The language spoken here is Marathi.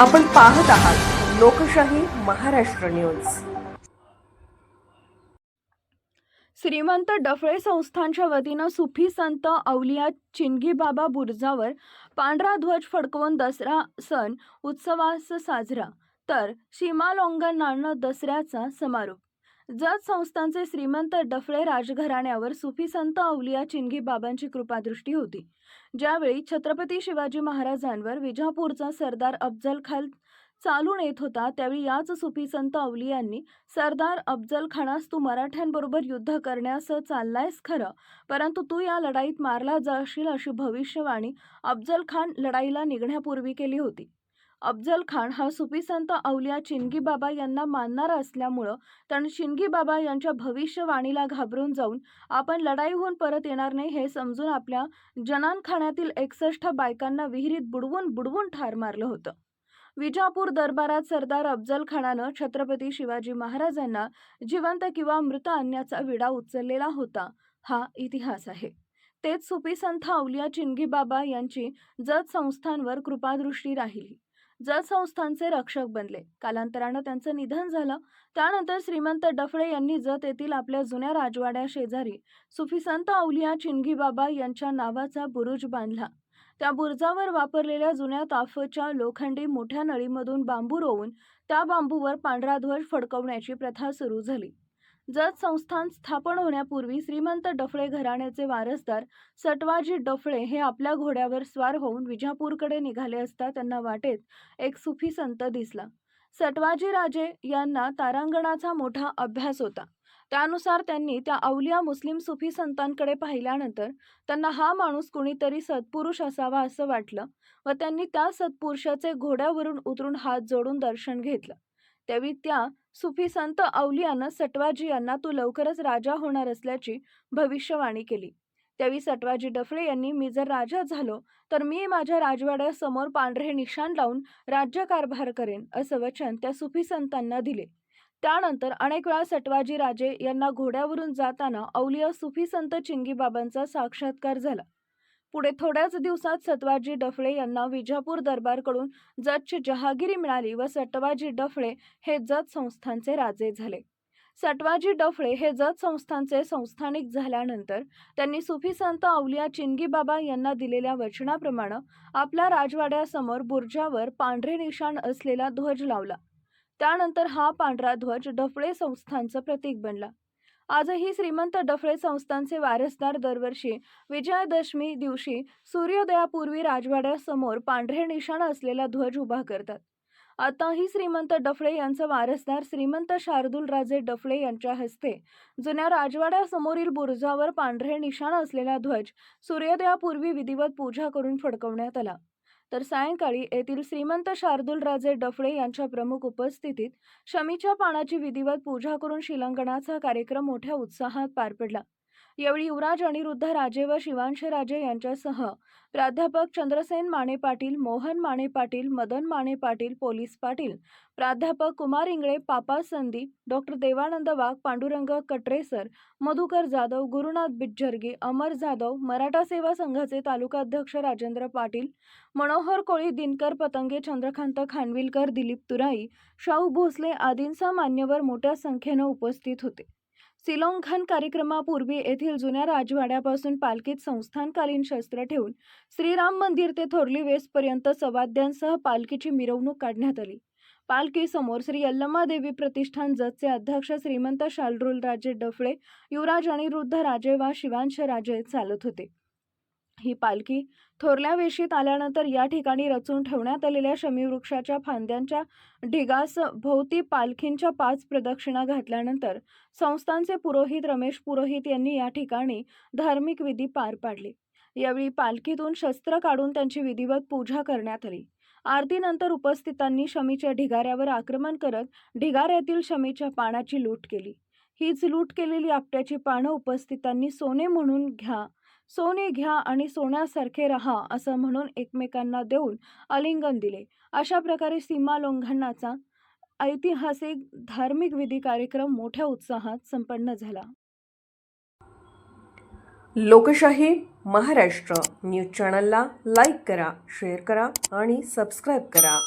आपण पाहत आहात लोकशाही महाराष्ट्र न्यूज. श्रीमंत डफळे संस्थांच्या वतीनं सुफी संत अवलिया चिनगी बाबा बुर्जावर पांढरा ध्वज फडकवून दसरा सण उत्सवास साजरा. तर सीमालोंघनानं दसऱ्याचा समारोप. जात संस्थांचे श्रीमंत डफळे राजघराण्यावर सुफी संत अवलिया चिनगी बाबांची कृपादृष्टी होती. ज्यावेळी छत्रपती शिवाजी महाराजांवर विजापूरचा सरदार अफजल खान चालून येत होता त्यावेळी याच सुफी संत अवलियांनी सरदार अफजल खानास तू मराठ्यांबरोबर युद्ध करण्यास चाललायस खरं परंतु तू या लढाईत मारला जाशील अशी भविष्यवाणी अफजल खान लढाईला निघण्यापूर्वी केली होती. अफजल खान हा सुफी संत अवलिया चिनगी बाबा यांना मानणारा असल्यामुळं तर चिनगी बाबा यांच्या भविष्यवाणीला घाबरून जाऊन आपण लढाईहून परत येणार नाही हे समजून आपल्या जनानखाण्यातील एकसष्ट बायकांना विहिरीत बुडवून बुडवून ठार मारलं होतं. विजापूर दरबारात सरदार अफजल खानानं छत्रपती शिवाजी महाराजांना जिवंत किंवा मृत आणण्याचा विडा उचललेला होता हा इतिहास आहे. तेच सुपी संत अवलिया चिनगी बाबा यांची जत संस्थांवर कृपादृष्टी राहिली. जतसंस्थांचे रक्षक बनले. कालांतरानं त्यांचं निधन झालं. त्यानंतर श्रीमंत डफळे यांनी जत येथील आपल्या जुन्या राजवाड्या शेजारी सुफी संत औलिया चिनगीबाबा यांच्या नावाचा बुरुज बांधला. त्या बुरुजावर वापरलेल्या जुन्या ताफच्या लोखंडी मोठ्या नळीमधून बांबू रोवून त्या बांबूवर पांढरा ध्वज फडकवण्याची प्रथा सुरू झाली. जत संस्थान स्थापन होण्यापूर्वी श्रीमंत डफळे घराण्याचे वारसदार सटवाजी डफळे हे आपल्या घोड्यावर स्वार होऊन विजापूरकडे निघाले असता त्यांना वाटेत एक सुफी संत दिसला. सटवाजी राजे यांना तारांगणाचा मोठा अभ्यास होता. त्यानुसार त्यांनी त्या अवलिया मुस्लिम सुफी संतांकडे पाहिल्यानंतर त्यांना हा माणूस कुणीतरी सत्पुरुष असावा असं वाटलं व त्यांनी त्या सत्पुरुषाचे घोड्यावरून उतरून हात जोडून दर्शन घेतलं. त्यावेळी त्या सुफी संत अवलियानं सटवाजी यांना तू लवकरच राजा होणार असल्याची भविष्यवाणी केली. त्यावेळी सटवाजी डफळे यांनी मी जर राजा झालो तर मी माझ्या राजवाड्यासमोर पांढरे निशाण लावून राज्यकारभार करेन असं वचन त्या सुफी संतांना दिले. त्यानंतर अनेक वेळा सटवाजी राजे यांना घोड्यावरून जाताना अवलिया सुफी संत चिंगीबाबांचा साक्षात्कार झाला. पुढे थोड्याच दिवसात सतवाजी डफळे यांना विजापूर दरबारकडून जतची जहागिरी मिळाली व सटवाजी डफळे हे जत संस्थांचे राजे झाले. सटवाजी डफळे हे जत संस्थांचे संस्थानिक झाल्यानंतर त्यांनी सुफी संत अवलिया चिंगी बाबा यांना दिलेल्या वचनाप्रमाणे आपल्या राजवाड्यासमोर बुर्जावर पांढरे निशाण असलेला ध्वज लावला. त्यानंतर हा पांढरा ध्वज डफळे संस्थांचं प्रतीक बनला. आजही श्रीमंत डफळे संस्थांचे वारसदार दरवर्षी विजयादशमी दिवशी सूर्योदयापूर्वी राजवाड्यासमोर पांढरे निशाण असलेला ध्वज उभा करतात. आताही श्रीमंत डफळे यांचा वारसदार श्रीमंत शार्दूल राजे डफळे यांच्या हस्ते जुन्या राजवाड्यासमोरील बुरुजावर पांढरे निशाण असलेला ध्वज सूर्योदयापूर्वी विधिवत पूजा करून फडकवण्यात आला. तर सायंकाळी येथील श्रीमंत शार्दूल राजे डफळे यांच्या प्रमुख उपस्थितीत शमीच्या पानाची विधिवत पूजा करून शिलांगणाचा कार्यक्रम मोठ्या उत्साहात पार पडला. यावेळी युवराज अनिरुद्ध राजे व शिवांश राजे यांच्यासह प्राध्यापक चंद्रसेन माने पाटील मोहन माने पाटील मदन माने पाटील पोलीस पाटील प्राध्यापक कुमार इंगळे पापा संदीप डॉक्टर देवानंद वाघ पांडुरंग कटरेसर मधुकर जाधव गुरुनाथ बिज्जर्गी अमर जाधव मराठा सेवा संघाचे तालुकाध्यक्ष राजेंद्र पाटील मनोहर कोळी दिनकर पतंगे चंद्रकांत खानविलकर दिलीप तुराई शाहू भोसले आदींचा मान्यवर मोठ्या संख्येनं उपस्थित होते. सिलोंघन कार्यक्रमापूर्वी येथील जुन्या राजवाड्यापासून पालखीत संस्थानकालीन शस्त्र ठेवून श्रीराम मंदिर ते थोरली वेसपर्यंत सवाद्यांसह पालखीची मिरवणूक काढण्यात आली. पालखीसमोर श्री यल्लमा देवी प्रतिष्ठान जतचे अध्यक्ष श्रीमंत शालरुल राजे डफळे युवराज अनिरुद्ध राजे वा शिवांश राजे चालत होते. ही पालखी थोरल्या वेशीत आल्यानंतर या ठिकाणी रचून ठेवण्यात आलेल्या शमीवृक्षाच्या फांद्यांच्या ढिगास भोवती पालखींच्या पाच प्रदक्षिणा घातल्यानंतर संस्थांचे पुरोहित रमेश पुरोहित यांनी या ठिकाणी धार्मिक विधी पार पाडली. यावेळी पालखीतून शस्त्र काढून त्यांची विधिवत पूजा करण्यात आली. आरतीनंतर उपस्थितांनी शमीच्या ढिगाऱ्यावर आक्रमण करत ढिगाऱ्यातील शमीच्या पानाची लूट केली. हीच लूट केलेली आपट्याची पानं उपस्थितांनी सोने म्हणून घ्या सोने घ्या आणि सोन्यासारखे रहा असं म्हणून एकमेकांना देऊन आलिंगन दिले. अशा प्रकारे सीमा लोंघनाचा ऐतिहासिक धार्मिक विधी कार्यक्रम मोठ्या उत्साहात संपन्न झाला. लोकशाही महाराष्ट्र न्यूज चॅनलला लाईक करा शेअर करा आणि सबस्क्राईब करा.